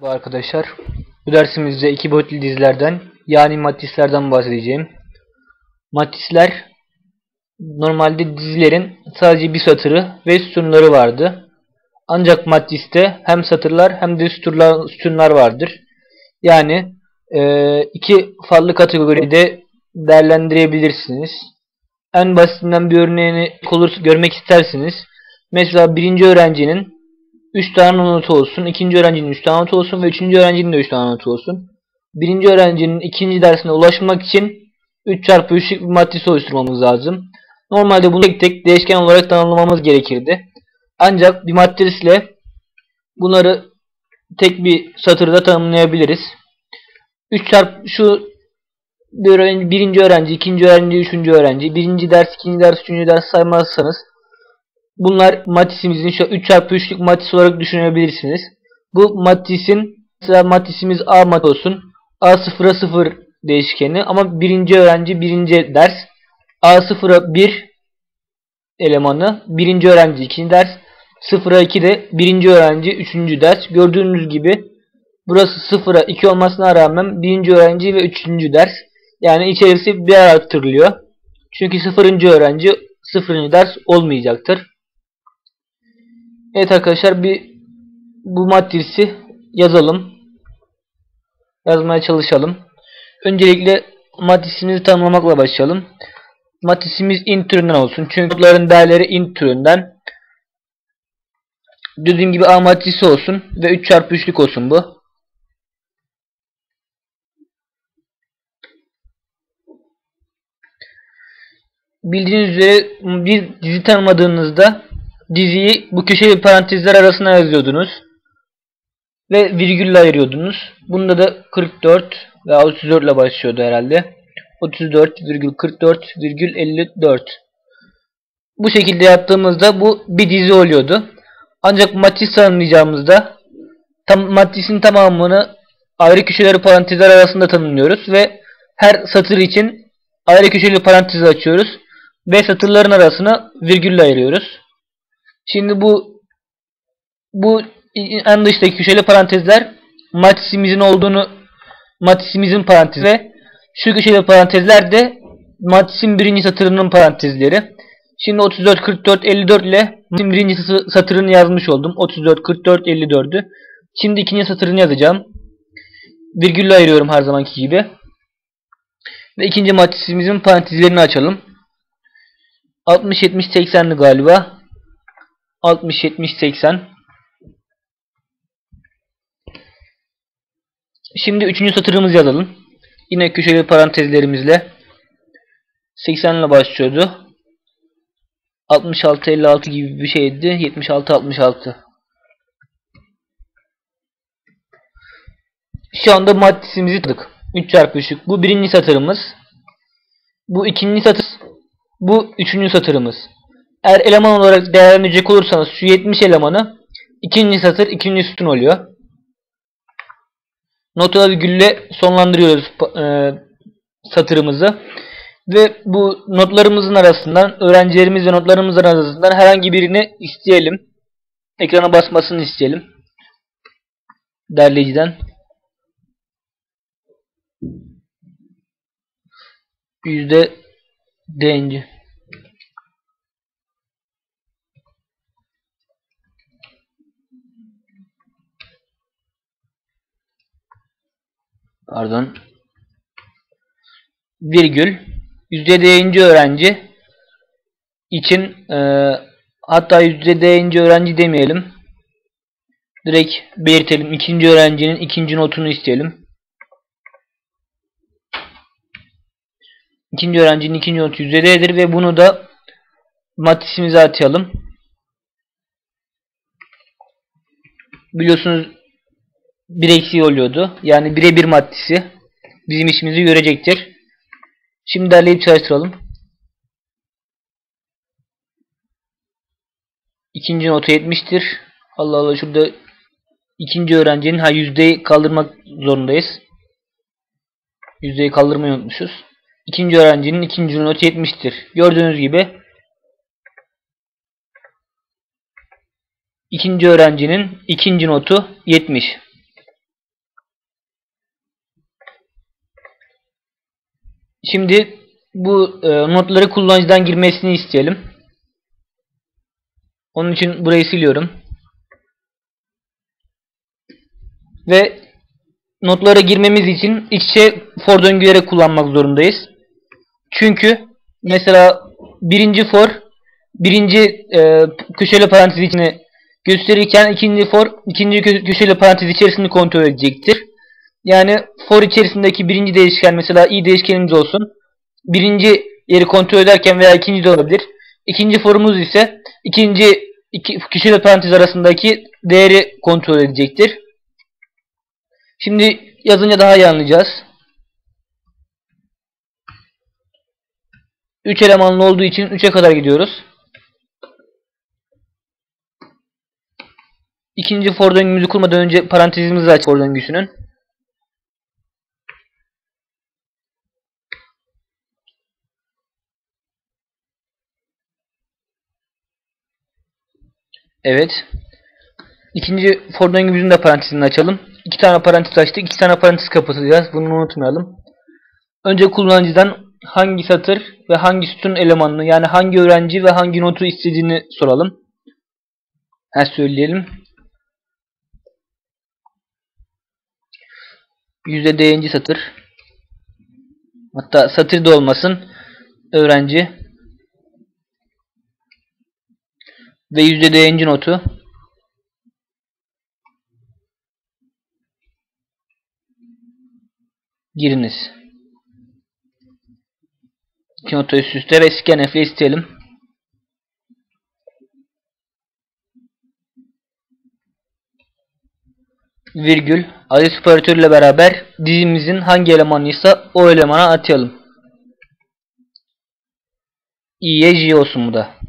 Bu arkadaşlar bu dersimizde iki boyutlu dizilerden yani matrislerden bahsedeceğim. Matrisler normalde dizilerin sadece bir satırı ve sütunları vardı. Ancak matriste hem satırlar hem de sütunlar, sütunlar vardır. Yani e, iki farklı kategoride değerlendirebilirsiniz. En basitinden bir örneğini görmek isterseniz mesela birinci öğrencinin 3 tane notu olsun. ikinci öğrencinin 3 tane notu olsun ve üçüncü öğrencinin de 3 tane notu olsun. Birinci öğrencinin ikinci dersine ulaşmak için 3 çarpı 3'lük bir matrisi oluşturmamız lazım. Normalde bunu tek tek değişken olarak tanımlamamız gerekirdi. Ancak bir matrisle bunları tek bir satırda tanımlayabiliriz. 3 çarpı şu birinci öğrenci, ikinci öğrenci, üçüncü öğrenci, birinci ders, ikinci ders, üçüncü ders saymazsanız Bunlar matrisimizin şu 3 çarpı 3'lük matris olarak düşünebilirsiniz. Bu matrisin mesela matrisimiz A mat olsun. A 0'a 0 değişkeni ama birinci öğrenci birinci ders. A 0'a 1 elemanı birinci öğrenci ikinci ders. 0'a 2 de birinci öğrenci üçüncü ders. Gördüğünüz gibi burası 0'a 2 olmasına rağmen birinci öğrenci ve üçüncü ders. Yani içerisi bir arttırılıyor. Çünkü sıfırıncı öğrenci sıfırıncı ders olmayacaktır. Evet arkadaşlar bir bu matrisi yazalım. Yazmaya çalışalım. Öncelikle matrisimizi tanımlamakla başlayalım. Matrisimiz int türünden olsun. Çünkü kodların değerleri int türünden. Dediğim gibi A matrisi olsun ve 3 çarpı 3'lük olsun bu. Bildiğiniz üzere bir dizi tanımadığınızda diziyi bu köşeli parantezler arasına yazıyordunuz. Ve virgülle ayırıyordunuz. Bunda da 44 ve 34 ile başlıyordu herhalde. 34,44,54 Bu şekilde yaptığımızda bu bir dizi oluyordu. Ancak matris tanımlayacağımızda tam, matrisin tamamını ayrı köşeleri parantezler arasında tanımlıyoruz ve her satır için ayrı köşeli parantez açıyoruz ve satırların arasına virgülle ayırıyoruz. Şimdi bu bu en dıştaki köşeli parantezler matrisimizin olduğunu matrisimizin parantezi ve şu köşeli parantezler de matrisin birinci satırının parantezleri. Şimdi 34, 44, 54 ile matrisin birinci satırını yazmış oldum. 34, 44, 54'ü. Şimdi ikinci satırını yazacağım. Virgülle ayırıyorum her zamanki gibi. Ve ikinci matrisimizin parantezlerini açalım. 60, 70, 80'li galiba. 60, 70, 80. Şimdi üçüncü satırımızı yazalım. Yine köşeli parantezlerimizle 80 ile başlıyordu. 66, 56 gibi bir şeydi. 76, 66. Şu anda matrisimizi tıkladık. 3 çarpı 3'lük. Bu birinci satırımız. Bu ikinci satır. Bu üçüncü satırımız. Eğer eleman olarak değerlendirecek olursanız şu 70 elemanı ikinci satır ikinci sütun oluyor. Noktalı gülle sonlandırıyoruz e, satırımızı. Ve bu notlarımızın arasından öğrencilerimiz ve notlarımızın arasından herhangi birini isteyelim. Ekrana basmasını isteyelim. Derleyiciden. Yüzde deyince. Pardon. Virgül. Deyince öğrenci için e, hatta deyince öğrenci demeyelim. Direkt belirtelim. İkinci öğrencinin ikinci notunu isteyelim. İkinci öğrencinin ikinci notu D'dir ve bunu da matrisimize atayalım. Biliyorsunuz bir oluyordu. Yani birebir maddesi bizim işimizi görecektir. Şimdi derleyip çalıştıralım. İkinci notu 70'tir. Allah Allah şurada ikinci öğrencinin ha yüzdeyi kaldırmak zorundayız. Yüzdeyi kaldırmayı unutmuşuz. İkinci öğrencinin ikinci notu 70'tir. Gördüğünüz gibi ikinci öğrencinin ikinci notu 70. Şimdi bu e, notları kullanıcıdan girmesini isteyelim. Onun için burayı siliyorum. Ve notlara girmemiz için iç içe for döngüleri kullanmak zorundayız. Çünkü mesela birinci for birinci e, köşeli parantez içini gösterirken ikinci for ikinci kö köşeli parantez içerisini kontrol edecektir. Yani for içerisindeki birinci değişken mesela i değişkenimiz olsun. Birinci yeri kontrol ederken veya ikinci de olabilir. İkinci forumuz ise ikinci iki köşeli parantez arasındaki değeri kontrol edecektir. Şimdi yazınca daha iyi anlayacağız. 3 elemanlı olduğu için 3'e kadar gidiyoruz. İkinci for döngümüzü kurmadan önce parantezimizi aç for döngüsünün. Evet. İkinci for döngümüzün de parantezini açalım. İki tane parantez açtık. iki tane parantez kapatacağız. Bunu unutmayalım. Önce kullanıcıdan hangi satır ve hangi sütun elemanını yani hangi öğrenci ve hangi notu istediğini soralım. Ha söyleyelim. D'inci satır. Hatta satır da olmasın. Öğrenci. Ve yüzde D'inci notu. giriniz. İki nota üst üste ve scanf'le isteyelim. Virgül adres operatörüyle beraber dizimizin hangi elemanıysa o elemana atayalım. i'ye j olsun bu da.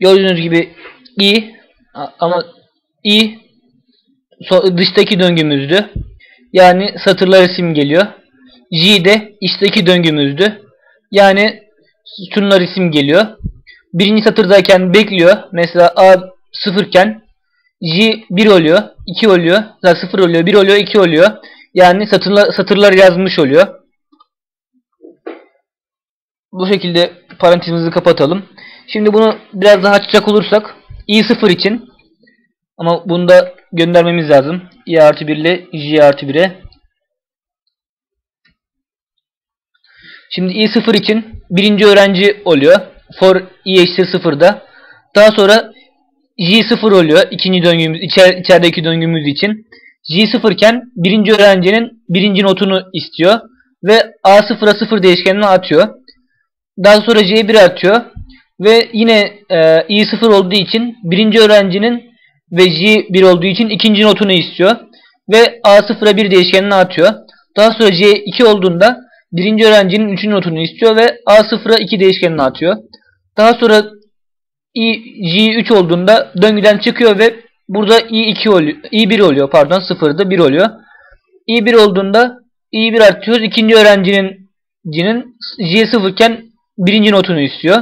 Gördüğünüz gibi i ama i dıştaki döngümüzdü. Yani satırlar isim geliyor. J de içteki döngümüzdü. Yani sütunlar isim geliyor. Birinci satırdayken bekliyor. Mesela A sıfırken J 1 oluyor, 2 oluyor, 0 oluyor, 1 oluyor, 2 oluyor. Yani satırlar, satırlar yazmış oluyor. Bu şekilde parantezimizi kapatalım. Şimdi bunu biraz daha açacak olursak i0 için ama bunu da göndermemiz lazım. i artı 1 ile j artı 1'e. Şimdi i0 için birinci öğrenci oluyor. For i eşittir 0'da. Daha sonra j0 oluyor. ikinci döngümüz, içer, içerideki döngümüz için. j0 iken birinci öğrencinin birinci notunu istiyor. Ve a0'a 0 değişkenini atıyor. Daha sonra j1 atıyor. Ve yine e, i0 olduğu için birinci öğrencinin ve J1 olduğu için ikinci notunu istiyor. Ve A0'a 1 değişkenini atıyor. Daha sonra J2 olduğunda birinci öğrencinin üçüncü notunu istiyor ve A0'a 2 değişkenini atıyor. Daha sonra I, J3 olduğunda döngüden çıkıyor ve burada I2 oluyor. I1 oluyor pardon 0'da 1 oluyor. I1 olduğunda I1 artıyoruz. İkinci öğrencinin C'nin J0 iken birinci notunu istiyor.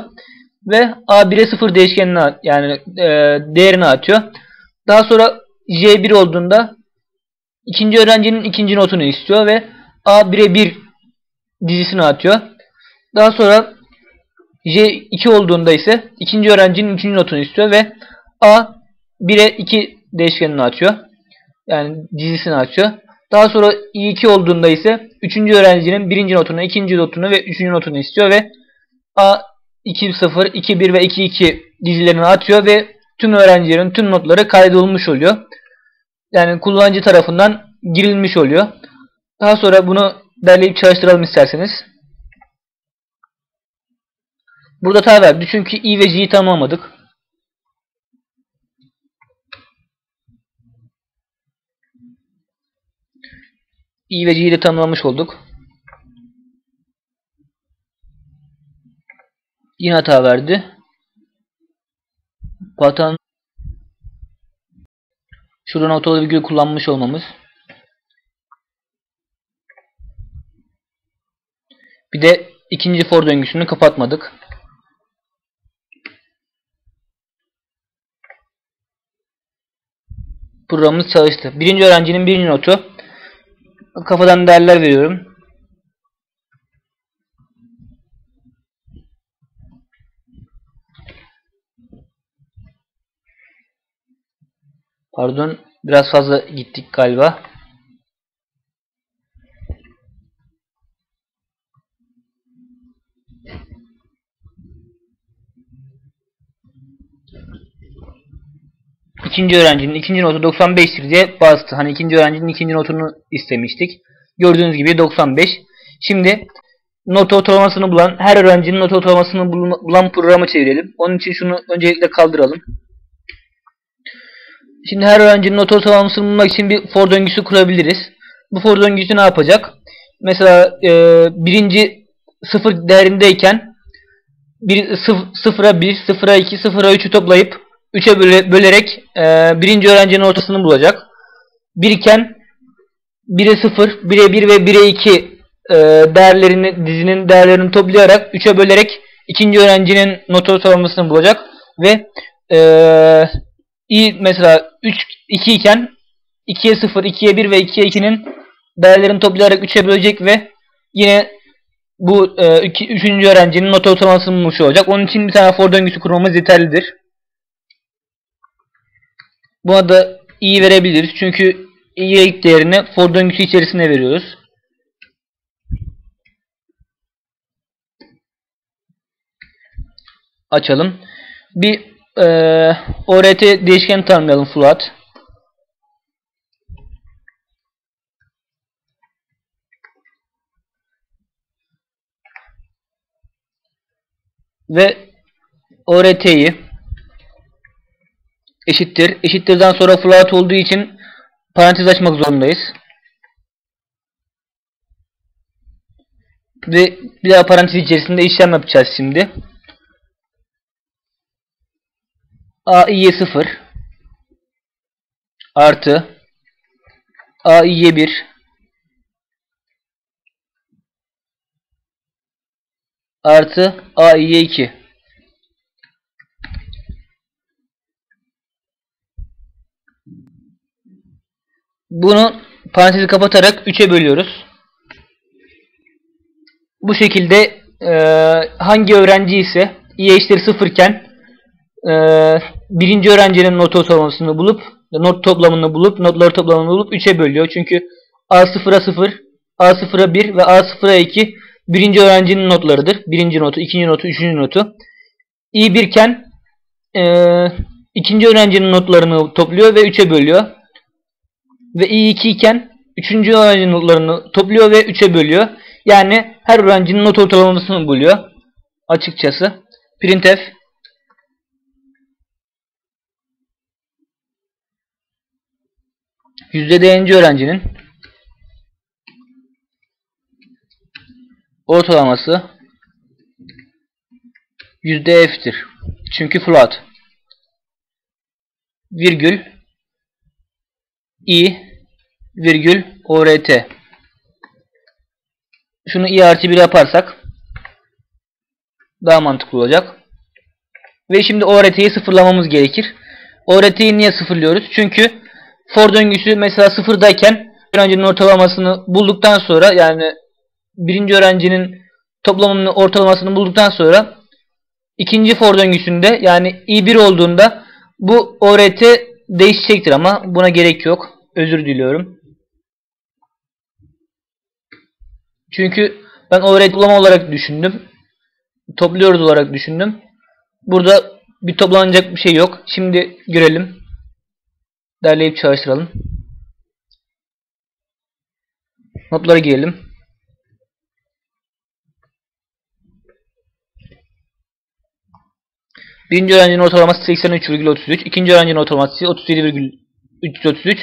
Ve A1'e 0 değişkenini yani e, değerini atıyor. Daha sonra J1 olduğunda ikinci öğrencinin ikinci notunu istiyor ve A1'e 1 dizisini atıyor. Daha sonra J2 olduğunda ise ikinci öğrencinin ikinci notunu istiyor ve A1'e 2 değişkenini açıyor. Yani dizisini açıyor. Daha sonra i2 olduğunda ise üçüncü öğrencinin birinci notunu, ikinci notunu ve üçüncü notunu istiyor ve A2 0, 2 1 ve 2 2 dizilerini atıyor ve tüm öğrencilerin tüm notları kaydolmuş oluyor. Yani kullanıcı tarafından girilmiş oluyor. Daha sonra bunu derleyip çalıştıralım isterseniz. Burada hata verdi çünkü i ve j'yi tamamladık. i ve j'yi de tanımlamış olduk. Yine hata verdi. Pattern şuradan otomatik virgül kullanmış olmamız. Bir de ikinci for döngüsünü kapatmadık. Programımız çalıştı. Birinci öğrencinin birinci notu. Kafadan değerler veriyorum. Pardon. Biraz fazla gittik galiba. İkinci öğrencinin ikinci notu 95'tir diye bastı. Hani ikinci öğrencinin ikinci notunu istemiştik. Gördüğünüz gibi 95. Şimdi not ortalamasını bulan, her öğrencinin not ortalamasını bulan programı çevirelim. Onun için şunu öncelikle kaldıralım. Şimdi her öğrencinin not ortalamasını bulmak için bir for döngüsü kurabiliriz. Bu for döngüsü ne yapacak? Mesela e, birinci sıfır değerindeyken bir, sıfıra 1, sıfıra 2, sıfıra 3'ü toplayıp 3'e böle, bölerek e, birinci öğrencinin ortasını bulacak. 1 iken 1'e 0, 1'e 1 ve 1'e 2 e, değerlerini, dizinin değerlerini toplayarak 3'e bölerek ikinci öğrencinin not ortalamasını bulacak. Ve e, i mesela 3, 2 iken 2'ye 0, 2'ye 1 ve 2'ye 2'nin değerlerini toplayarak 3'e bölecek ve yine bu e, üçüncü öğrencinin not ortalamasını bulmuş olacak. Onun için bir tane for döngüsü kurmamız yeterlidir. Buna da i verebiliriz. Çünkü i'ye ilk değerini for döngüsü içerisine veriyoruz. Açalım. Bir e, ORT değişken tanımlayalım float. Ve ORT'yi eşittir. Eşittirden sonra float olduğu için parantez açmak zorundayız. Ve bir daha parantez içerisinde işlem yapacağız şimdi. AI'ye 0 artı. AI'ye 1 artı AI'ye 2 Bunu parantezi kapatarak 3'e bölüyoruz. Bu şekilde e, hangi öğrenci ise i eşittir 0 iken e, birinci öğrencinin not ortalamasını bulup not toplamını bulup notları toplamını bulup 3'e bölüyor. Çünkü A0'a 0, A0'a 1 ve A0'a 2 birinci öğrencinin notlarıdır. Birinci notu, ikinci notu, üçüncü notu. i 1 iken e, ikinci öğrencinin notlarını topluyor ve 3'e bölüyor ve i2 iken 3. öğrencinin notlarını topluyor ve 3'e bölüyor. Yani her öğrencinin not ortalamasını buluyor. Açıkçası. Printf yüzde değinci öğrencinin ortalaması yüzde f'tir. Çünkü float virgül i virgül ort şunu i artı 1 yaparsak daha mantıklı olacak. Ve şimdi ORT'yi sıfırlamamız gerekir. ORT'yi niye sıfırlıyoruz? Çünkü for döngüsü mesela sıfırdayken öğrencinin ortalamasını bulduktan sonra yani birinci öğrencinin toplamının ortalamasını bulduktan sonra ikinci for döngüsünde yani i1 olduğunda bu ORT değişecektir ama buna gerek yok. Özür diliyorum. Çünkü ben overhead toplama olarak düşündüm. Topluyoruz olarak düşündüm. Burada bir toplanacak bir şey yok. Şimdi görelim. Derleyip çalıştıralım. Notlara girelim. Birinci öğrencinin ortalaması 83,33. ikinci öğrencinin ortalaması 37,333.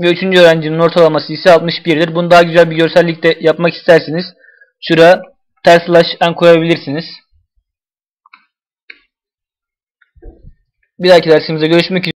Ve üçüncü öğrencinin ortalaması ise 61'dir. Bunu daha güzel bir görsellikte yapmak isterseniz şuraya ters slash en koyabilirsiniz. Bir dahaki dersimizde görüşmek üzere.